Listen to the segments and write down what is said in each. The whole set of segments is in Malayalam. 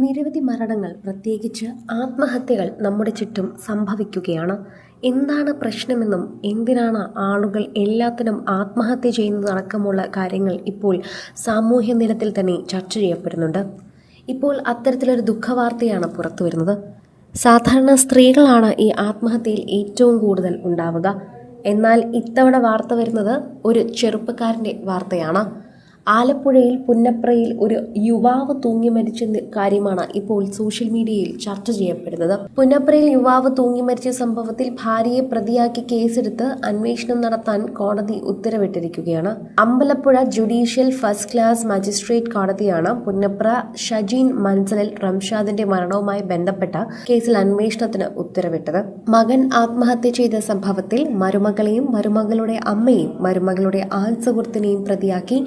നിരവധി മരണങ്ങൾ പ്രത്യേകിച്ച് ആത്മഹത്യകൾ നമ്മുടെ ചുറ്റും സംഭവിക്കുകയാണ്. എന്താണ് പ്രശ്നമെന്നും എന്തിനാണ് ആളുകൾ എല്ലാത്തിനും ആത്മഹത്യ ചെയ്യുന്നതടക്കമുള്ള കാര്യങ്ങൾ ഇപ്പോൾ സാമൂഹ്യ നിലത്തിൽ തന്നെ ചർച്ച ചെയ്യപ്പെടുന്നുണ്ട്. ഇപ്പോൾ അത്തരത്തിലൊരു ദുഃഖവാർത്തയാണ് പുറത്തു വരുന്നത്. സാധാരണ സ്ത്രീകളാണ് ഈ ആത്മഹത്യയിൽ ഏറ്റവും കൂടുതൽ ഉണ്ടാവുക. എന്നാൽ ഇത്തവണ വാർത്ത വരുന്നത് ഒരു ചെറുപ്പക്കാരന്റെ വാർത്തയാണ്. ആലപ്പുഴയിൽ പുന്നപ്രയിൽ ഒരു യുവാവ് തൂങ്ങി മരിച്ച കാര്യമാണ് ഇപ്പോൾ സോഷ്യൽ മീഡിയയിൽ ചർച്ച ചെയ്യപ്പെടുന്നത്. പുന്നപ്രയിൽ യുവാവ് തൂങ്ങി മരിച്ച സംഭവത്തിൽ ഭാര്യയെ പ്രതിയാക്കി കേസെടുത്ത് അന്വേഷണം നടത്താൻ കോടതി ഉത്തരവിട്ടിരിക്കുകയാണ്. Ambalappuzha judicial first class magistrate കോടതിയാണ് പുന്നപ്ര ഷജീൻ മൻസലിൽ റംഷാദിന്റെ മരണവുമായി ബന്ധപ്പെട്ട കേസിൽ അന്വേഷണത്തിന് ഉത്തരവിട്ടത്. മകൻ ആത്മഹത്യ ചെയ്ത സംഭവത്തിൽ മരുമകളെയും മരുമകളുടെ അമ്മയും മരുമകളുടെ ആൺ സുഹൃത്തിനെയും പ്രതിയാക്കി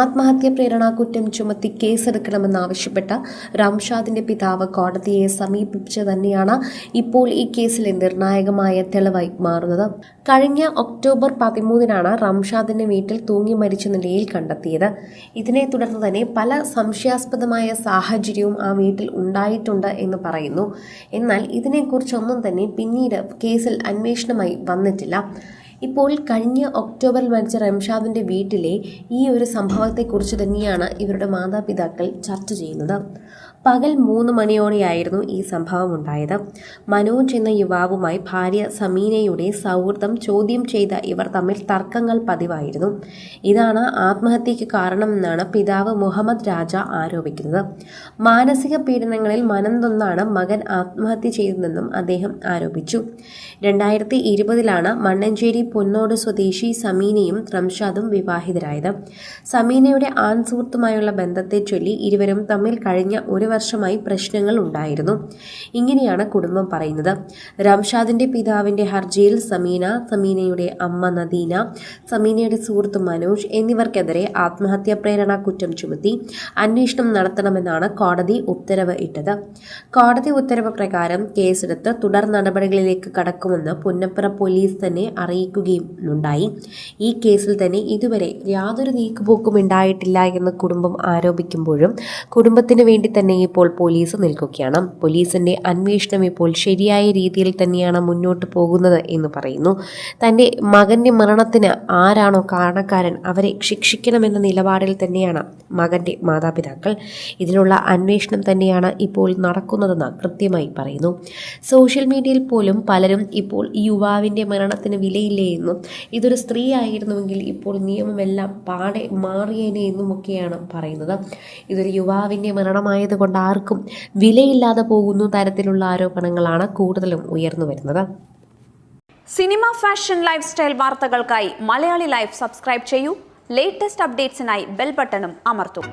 ആത്മഹത്യ പ്രേരണാ കുറ്റം ചുമത്തി കേസെടുക്കണമെന്നാവശ്യപ്പെട്ട റംഷാദിന്റെ പിതാവ് കോടതിയെ സമീപിച്ചു തന്നെയാണ് ഇപ്പോൾ ഈ കേസിലെ നിർണായകമായ തെളിവായി മാറുന്നത്. കഴിഞ്ഞ ഒക്ടോബർ പതിമൂന്നിനാണ് റംഷാദിന്റെ വീട്ടിൽ തൂങ്ങി മരിച്ച നിലയിൽ കണ്ടെത്തിയത്. ഇതിനെ തുടർന്ന് തന്നെ പല സംശയാസ്പദമായ സാഹചര്യവും ആ വീട്ടിൽ ഉണ്ടായിട്ടുണ്ട് എന്ന് പറയുന്നു. എന്നാൽ ഇതിനെക്കുറിച്ചൊന്നും തന്നെ പിന്നീട് കേസിൽ അന്വേഷണമായി വന്നിട്ടില്ല. ഇപ്പോൾ കഴിഞ്ഞ ഒക്ടോബറിൽ മരിച്ച റംഷാദിന്റെ വീട്ടിലെ ഈ ഒരു സംഭവത്തെക്കുറിച്ച് തന്നെയാണ് ഇവരുടെ മാതാപിതാക്കൾ ചർച്ച ചെയ്യുന്നത്. പകൽ മൂന്ന് മണിയോടെയായിരുന്നു ഈ സംഭവം ഉണ്ടായത് മനോജ് എന്ന യുവാവുമായി ഭാര്യ സമീനയുടെ സൗഹൃദം ചോദ്യം ചെയ്ത ഇവർ തമ്മിൽ തർക്കങ്ങൾ പതിവായിരുന്നു. ഇതാണ് ആത്മഹത്യയ്ക്ക് കാരണമെന്നാണ് പിതാവ് മുഹമ്മദ് രാജ ആരോപിക്കുന്നത്. മാനസിക പീഡനങ്ങളിൽ മനംതൊന്നാണ് മകൻ ആത്മഹത്യ ചെയ്തതെന്നും അദ്ദേഹം ആരോപിച്ചു. രണ്ടായിരത്തി ഇരുപതിലാണ് മണ്ണഞ്ചേരി പൊന്നോട് സ്വദേശി സമീനയും റംഷാദും വിവാഹിതരായത്. സമീനയുടെ ആൺ സുഹൃത്തുമായുള്ള ബന്ധത്തെ ചൊല്ലി ഇരുവരും തമ്മിൽ കഴിഞ്ഞ ഒരു വർഷമായി പ്രശ്നങ്ങൾ ഉണ്ടായിരുന്നു. ഇങ്ങനെയാണ് കുടുംബം പറയുന്നത്. രംഷാദിന്റെ പിതാവിന്റെ ഹർജിയിൽ സമീന സമീനയുടെ അമ്മ നദീന സമീനയുടെ സുഹൃത്ത് മനോജ് എന്നിവർക്കെതിരെ ആത്മഹത്യാ പ്രേരണ കുറ്റം ചുമത്തി അന്വേഷണം നടത്തണമെന്നാണ് കോടതി ഉത്തരവ് ഇട്ടത്. കോടതി ഉത്തരവ് പ്രകാരം കേസെടുത്ത് തുടർ നടപടികളിലേക്ക് കടക്കുമെന്ന് പുന്നപ്പുറ പോലീസ് തന്നെ അറിയിക്കുകയും ഉണ്ടായി ഈ കേസിൽ തന്നെ ഇതുവരെ യാതൊരു നീക്കുപോക്കും ഉണ്ടായിട്ടില്ല എന്ന് കുടുംബം ആരോപിക്കുമ്പോഴും കുടുംബത്തിന് വേണ്ടി തന്നെ ഇപ്പോൾ പോലീസ് നിൽക്കുകയാണ്. പോലീസിന്റെ അന്വേഷണം ഇപ്പോൾ ശരിയായ രീതിയിൽ തന്നെയാണ് മുന്നോട്ട് പോകുന്നത് എന്ന് പറയുന്നു. തന്റെ മകന്റെ മരണത്തിന് ആരാണോ കാരണക്കാരൻ അവരെ ശിക്ഷിക്കണമെന്ന നിലപാടിൽ തന്നെയാണ് മകന്റെ മാതാപിതാക്കൾ. ഇതിനുള്ള അന്വേഷണം തന്നെയാണ് ഇപ്പോൾ നടക്കുന്നതെന്ന് കൃത്യമായി പറയുന്നു. സോഷ്യൽ മീഡിയയിൽ പോലും പലരും ഇപ്പോൾ ഈ മരണത്തിന് വിലയില്ലേ എന്നും ഇതൊരു സ്ത്രീ ആയിരുന്നുവെങ്കിൽ ഇപ്പോൾ നിയമമെല്ലാം പാടെ മാറിയേനെ എന്നുമൊക്കെയാണ് പറയുന്നത്. ഇതൊരു യുവാവിന്റെ യുവാവിന്റെ മരണമായതുകൊണ്ട് ആർക്കും വിലയില്ലാതെ പോകുന്നു തരത്തിലുള്ള ആരോപണങ്ങളാണ് കൂടുതലും ഉയർന്നു വരുന്നത്. സിനിമ ഫാഷൻ ലൈഫ് സ്റ്റൈൽ വാർത്തകൾക്കായി മലയാളി ലൈഫ് സബ്സ്ക്രൈബ് ചെയ്യൂ. ലേറ്റസ്റ്റ് അപ്ഡേറ്റ്സിനായി ബെൽ ബട്ടണും അമർത്തൂ.